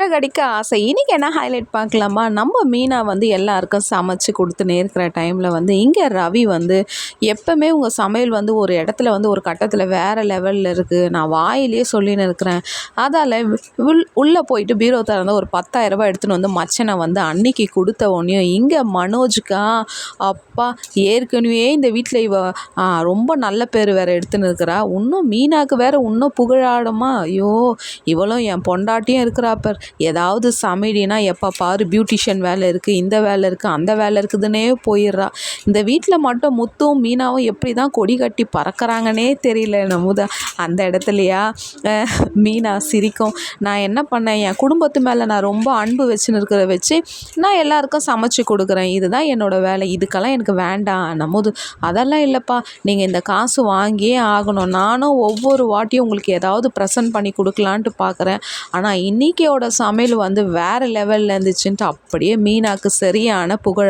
கடிக்க ஆசை. இன்றைக்கி என்ன ஹைலைட் பார்க்கலாமா? நம்ம மீனா வந்து எல்லாருக்கும் சமைச்சு கொடுத்துனே இருக்கிற டைமில் வந்து இங்கே ரவி வந்து எப்போவுமே உங்கள் சமையல் வந்து ஒரு இடத்துல வந்து ஒரு கட்டத்தில் வேறு லெவலில் இருக்குது நான் வாயிலே சொல்லின்னு இருக்கிறேன் அதால் உள் உள்ளே போயிட்டு பீரோ திறந்து ஒரு பத்தாயிரரூபா எடுத்துன்னு வந்து மச்சனை வந்து அன்னைக்கு கொடுத்த உடனே இங்கே மனோஜுக்கா அப்பா ஏற்கனவே இந்த வீட்டில் இவ ரொம்ப நல்ல பேர் வேறு எடுத்துன்னு இருக்கிறா. இன்னும் மீனாக்கு வேறு இன்னும் புகழாடுமா? ஐயோ இவளும் என் பொண்டாட்டியும் இருக்கிறா பார். ஏதாவது சமையலினா எப்போ பாரு பியூட்டிஷியன் வேலை இருக்குது இந்த வேலை இருக்குது அந்த வேலை இருக்குதுன்னே போயிடுறா. இந்த வீட்டில் மட்டும் முத்தும் மீனாவும் எப்படி தான் கொடி கட்டி பறக்கிறாங்கன்னே தெரியல நமுதா. அந்த இடத்துலையா? மீனா சிரிக்கும். நான் என்ன பண்ணேன்? என் குடும்பத்து மேலே நான் ரொம்ப அன்பு வச்சுன்னு இருக்கிற வச்சு நான் எல்லாருக்கும் சமைச்சு கொடுக்குறேன். இதுதான் என்னோடய வேலை. இதுக்கெல்லாம் எனக்கு வேண்டாம். நமுது அதெல்லாம் இல்லைப்பா. நீங்கள் இந்த காசு வாங்கியே ஆகணும். நானும் ஒவ்வொரு வாட்டியும் உங்களுக்கு ஏதாவது ப்ரெசன்ட் பண்ணி கொடுக்கலான்ட்டு பார்க்குறேன் ஆனால் இன்றைக்கியோட சமையல் வந்து வேறு லெவலில் இருந்துச்சுன்ட்டு அப்படியே மீனாக்கு சரியான புகழ்